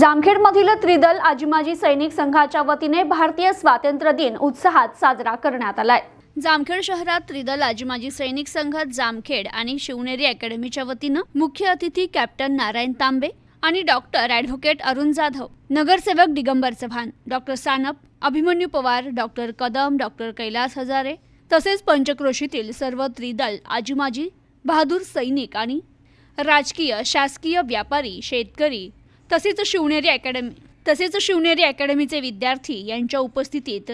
जामखेडमधील त्रिदल आजिमाजी सैनिक संघाच्या वतीने भारतीय स्वातंत्र्य दिन उत्साहात साजरा करण्यात आलाय. जामखेड शहरात त्रिदल आजीमाजी सैनिक संघ जामखेड आणि शिवनेरी अकॅडमीच्या वतीनं मुख्य अतिथी कॅप्टन नारायण तांबे आणि डॉक्टर ॲडव्होकेट अरुण जाधव नगरसेवक Digambar Chavan doctor Sanap Abhimanyu Pawar doctor Kadam doctor Kailas Hazare तसेच पंचक्रोशीतील सर्व त्रिदल आजिमाजी बहादूर सैनिक आणि राजकीय शासकीय व्यापारी शेतकरी तसेच शिवनेरी अकॅडमी तसेच शिवनेरी अकॅडमीचे विद्यार्थी यांच्या उपस्थितीत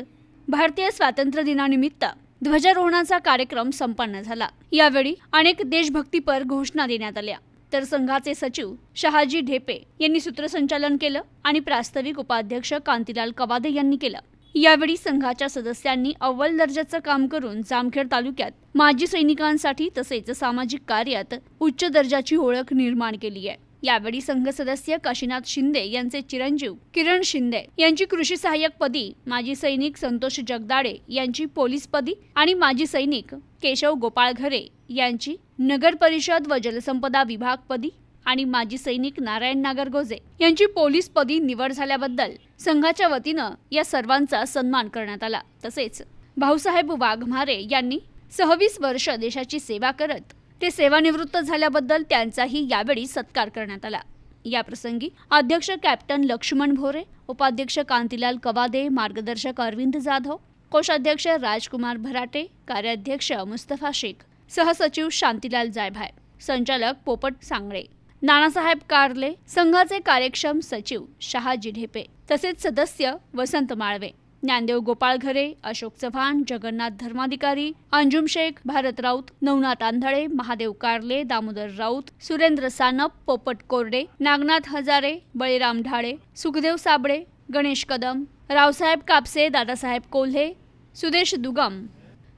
भारतीय स्वातंत्र्य दिनानिमित्त ध्वजारोहणाचा कार्यक्रम संपन्न झाला. यावेळी अनेक देशभक्तीपर घोषणा देण्यात आल्या. तर संघाचे सचिव शहाजी ढेपे यांनी सूत्रसंचालन केलं आणि प्रास्ताविक उपाध्यक्ष कांतीलाल कवादे यांनी केलं. यावेळी संघाच्या सदस्यांनी अव्वल दर्जाचं काम करून जामखेड तालुक्यात माजी सैनिकांसाठी तसेच सामाजिक कार्यात उच्च दर्जाची ओळख निर्माण केली आहे. यावेळी संघ सदस्य काशीनाथ शिंदे यांचे चिरंजीव किरण शिंदे यांची कृषी सहाय्यक पदी माजी सैनिक संतोष जगदाडे यांची पोलीस पदी आणि माजी सैनिक केशव गोपाळ घरे यांची नगर परिषद व जलसंपदा विभाग पदी आणि माजी सैनिक नारायण नागरगोजे यांची पोलीस पदी निवड झाल्याबद्दल संघाच्या वतीनं या सर्वांचा सन्मान करण्यात आला. तसेच भाऊसाहेब वाघमारे यांनी सव्वीस वर्ष देशाची सेवा करत ते सेवानिवृत्त झाल्याबद्दल त्यांचाही यावेळी सत्कार करण्यात आला. या प्रसंगी अध्यक्ष कॅप्टन लक्ष्मण भोरे उपाध्यक्ष कांतीलाल कवादे मार्गदर्शक अरविंद जाधव कोषाध्यक्ष राजकुमार भराटे कार्याध्यक्ष मुस्तफा शेख सहसचिव शांतीलाल जायभाय संचालक पोपट सांगळे नानासाहेब कारले संघाचे कार्यक्षम सचिव शहाजी ढेपे तसेच सदस्य वसंत माळवे. ज्ञानदेव गोपाळ घरे अशोक चव्हाण जगन्नाथ धर्माधिकारी अंजुम शेख भारत राऊत नवनाथ आंधळे महादेव कारले दामोदर राऊत सुरेंद्र सानप पोपट कोरडे नागनाथ हजारे बळीराम ढाळे सुखदेव साबळे गणेश कदम रावसाहेब कापसे दादासाहेब कोल्हे सुदेश दुगम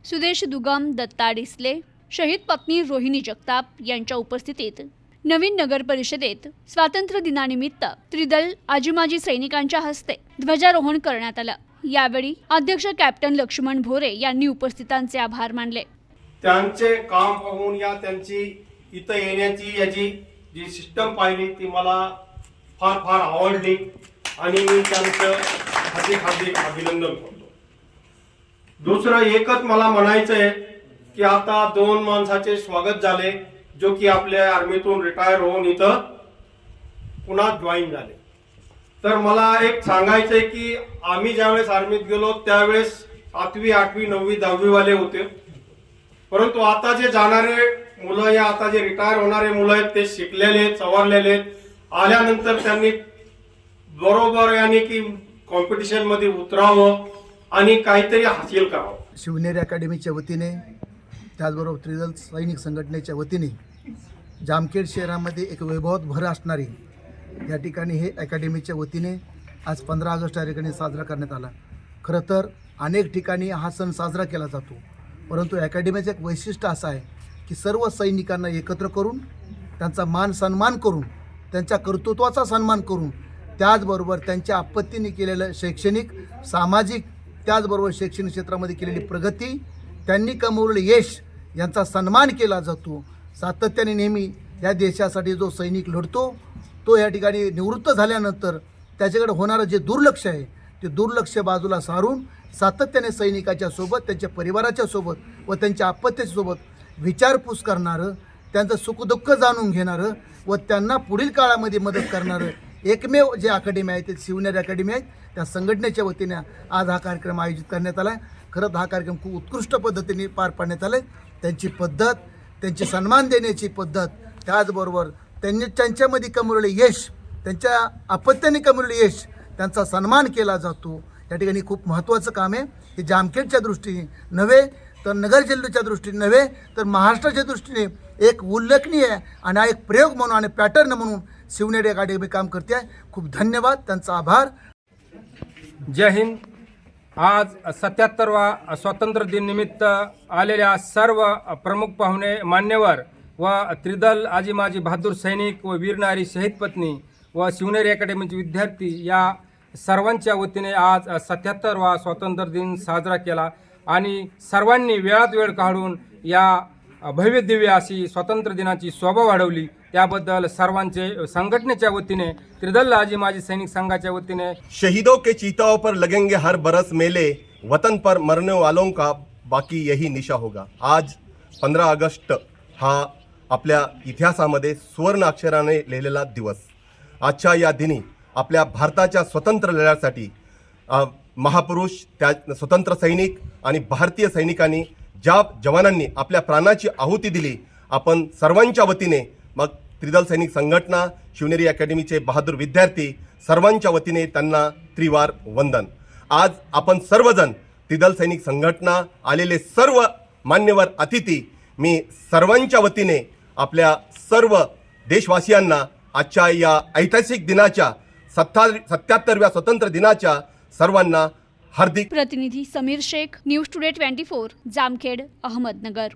सुदेश दुगम दत्ता डिसले शहीद पत्नी रोहिणी जगताप यांच्या उपस्थितीत नवीन नगर परिषदेत स्वातंत्र्य दिनानिमित्त त्रिदल आजीमाजी सैनिकांच्या हस्ते ध्वजारोहण करण्यात आलं. यावेळी अध्यक्ष कॅप्टन लक्ष्मण भोरे यांनी उपस्थितांचे आभार मानले. त्यांचे काम पाहून या त्यांची इथं येण्याची याची जी सिस्टम पाहिली ती मला फार फार आवडली आणि मी त्यांचं हार्दिक हार्दिक अभिनंदन करतो. दुसरं एकच मला म्हणायचं आहे की आता दोन माणसाचे स्वागत झाले. जो की आपल्या आर्मीतून रिटायर होऊन इथं पुन्हा जॉईन झाले. तर मला एक सांगायचंय की आम्ही ज्यावेळेस आर्मीत गेलो त्यावेळेस सातवी आठवी नववी दहावी वाले होते. परंतु आता जे जाणारे मुलं या आता जे रिटायर होणारे मुलं आहेत ते शिकलेले आहेत सवरलेले आहेत. आल्यानंतर त्यांनी बरोबर याने की कॉम्पिटिशनमध्ये उतरावं आणि काहीतरी हासिल करावं. शिवनेरी अकॅडमीच्या वतीने त्याचबरोबर त्रिदल सैनिक संघटनेच्या वतीने जामखेड शहरामध्ये एक वैभवात भर असणारी या ठिकाणी हे अकॅडमीच्या वतीने आज पंधरा ऑगस्ट या ठिकाणी साजरा करण्यात आला. खरं तर अनेक ठिकाणी हा सण साजरा केला जातो. परंतु अकॅडमीचं एक वैशिष्ट्य असं आहे की सर्व सैनिकांना एकत्र करून त्यांचा मान सन्मान करून त्यांच्या कर्तृत्वाचा सन्मान करून त्याचबरोबर त्यांच्या आपत्तीने केलेलं शैक्षणिक सामाजिक त्याचबरोबर शैक्षणिक क्षेत्रामध्ये केलेली प्रगती त्यांनी कमवलेलं यश यांचा सन्मान केला जातो. सातत्याने नेहमी या देशासाठी जो सैनिक लढतो तो या ठिकाणी निवृत्त झाल्यानंतर त्याच्याकडे होणारं जे दुर्लक्ष आहे ते दुर्लक्ष बाजूला सारून सातत्याने सैनिकाच्या सोबत त्यांच्या परिवाराच्या सोबत व त्यांच्या आपत्तीच्या विचारपूस करणारं त्यांचं सुखदुःख जाणून घेणारं व त्यांना पुढील काळामध्ये मदत करणारं एकमेव जे अकॅडमी आहे ते शिवनेरी अकॅडमी आहे. त्या संघटनेच्या वतीने आज हा कार्यक्रम आयोजित करण्यात आला आहे खरंच हा कार्यक्रम खूप उत्कृष्ट पद्धतीने पार पाडण्यात आला आहे त्यांची पद्धत त्यांची सन्मान देण्याची पद्धत त्याचबरोबर त्यांनी त्यांच्यामध्ये कमवलेले यश त्यांच्या अपत्याने कमवलेले यश त्यांचा सन्मान केला जातो. या ठिकाणी खूप महत्त्वाचं काम आहे. हे जामखेडच्या दृष्टीने नव्हे तर नगर जिल्ह्याच्या दृष्टीने नव्हे तर महाराष्ट्राच्या दृष्टीने एक उल्लेखनीय आणि हा एक प्रयोग म्हणून आणि पॅटर्न म्हणून शिवनेरी अकॅडमी काम करते. आहे खूप धन्यवाद. त्यांचा आभार. जय हिंद. आज सत्याहत्तरवा स्वातंत्र्य दिन निमित्त आलेल्या सर्व प्रमुख पाहुणे मान्यवर व त्रिदल आजी माजी बहादूर सैनिक व वीरनारी शहीद पत्नी व शिवनेरी अकॅडमीचे विद्यार्थी या सर्वांच्या वतीने आज सत्याहत्तरवा स्वातंत्र्य दिन साजरा केला आणि सर्वांनी वेळात वेळ काढून या भव्य दिव्य अशी स्वातंत्र्य दिनाची शोभा वाढवली. त्याबद्दल सर्वांचे संघटनेच्या वतीने त्रिदल आजी माजी सैनिक संघाच्या वतीने. शहीदों के चीताओं पर लगेंगे हर बरस मेले वतन पर मरने वालों का बाकी यही निशा होगा। आज पंधरा ऑगस्ट हा आपल्या इतिहासामध्ये सुवर्ण अक्षराने लिहिलेला दिवस। आजच्या या दिनी आपल्या भारताच्या स्वतंत्र लढ्यासाठी महापुरुष त्या स्वतंत्र सैनिक आणि भारतीय सैनिकांनी ज्या जवानांनी आपल्या प्राणाची आहुती दिली आपण सर्वांच्या वतीने मग त्रिदल सैनिक संघटना शिवनेरी अकॅडमीचे बहादूर विद्यार्थी सर्वांच्या वतीने त्यांना त्रिवार वंदन. आज आपण सर्वजण त्रिदल सैनिक संघटना आलेले सर्व मान्यवर अतिथी मी सर्वांच्या वतीने आपल्या सर्व देशवासियांना आजच्या या ऐतिहासिक दिनाच्या सत्ता सत्याहत्तरव्या स्वतंत्र दिनाच्या सर्वांना हार्दिक प्रतिनिधी Sameer Shaikh news today twenty four Jamkhed Ahmednagar.